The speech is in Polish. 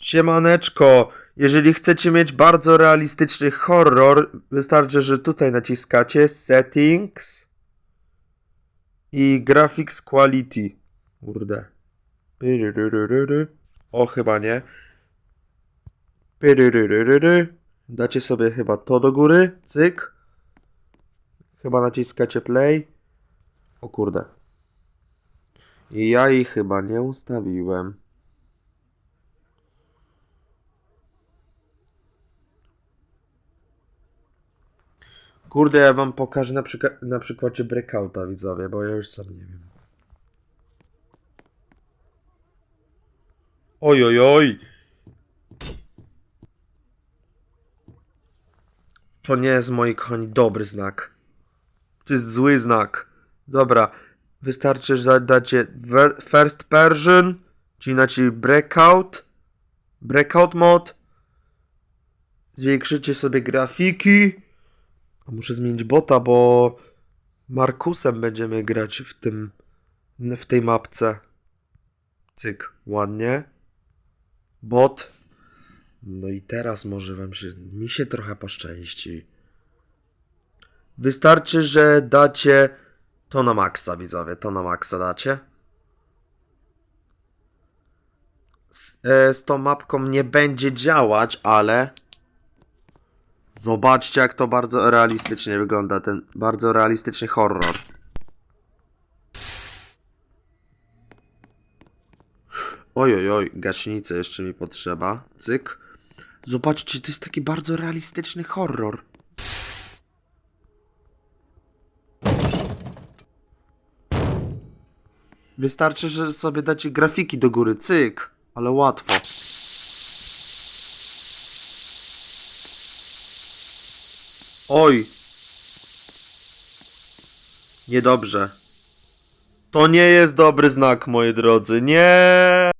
Siemaneczko, jeżeli chcecie mieć bardzo realistyczny horror, wystarczy, że tutaj naciskacie Settings i Graphics Quality. Kurde. O, chyba nie. Dacie sobie chyba to do góry. Cyk. Chyba naciskacie play. O kurde. I ja jej chyba nie ustawiłem. Kurde, ja wam pokażę na, przyka- na przykładzie breakouta, widzowie, bo ja już sam nie wiem. Oj, oj, oj. To nie jest, moi kochani, dobry znak. To jest zły znak. Dobra, wystarczy, że da- dacie first version, czyli znaczy breakout, breakout mod. Zwiększycie sobie grafiki. Muszę zmienić bota, bo Markusem będziemy grać w tym, w tej mapce. Cyk, ładnie. Bot. No i teraz może wam się, mi się trochę poszczęści. Wystarczy, że dacie to na maksa, widzowie, to na maksa dacie. Z, e, z tą mapką nie będzie działać, ale zobaczcie jak to bardzo realistycznie wygląda, ten bardzo realistyczny horror. Oj, oj, oj, gaśnicę jeszcze mi potrzeba. Cyk. Zobaczcie, to jest taki bardzo realistyczny horror. Wystarczy, że sobie dacie grafiki do góry, cyk, ale łatwo. Oj. Niedobrze. To nie jest dobry znak, moi drodzy. Nie.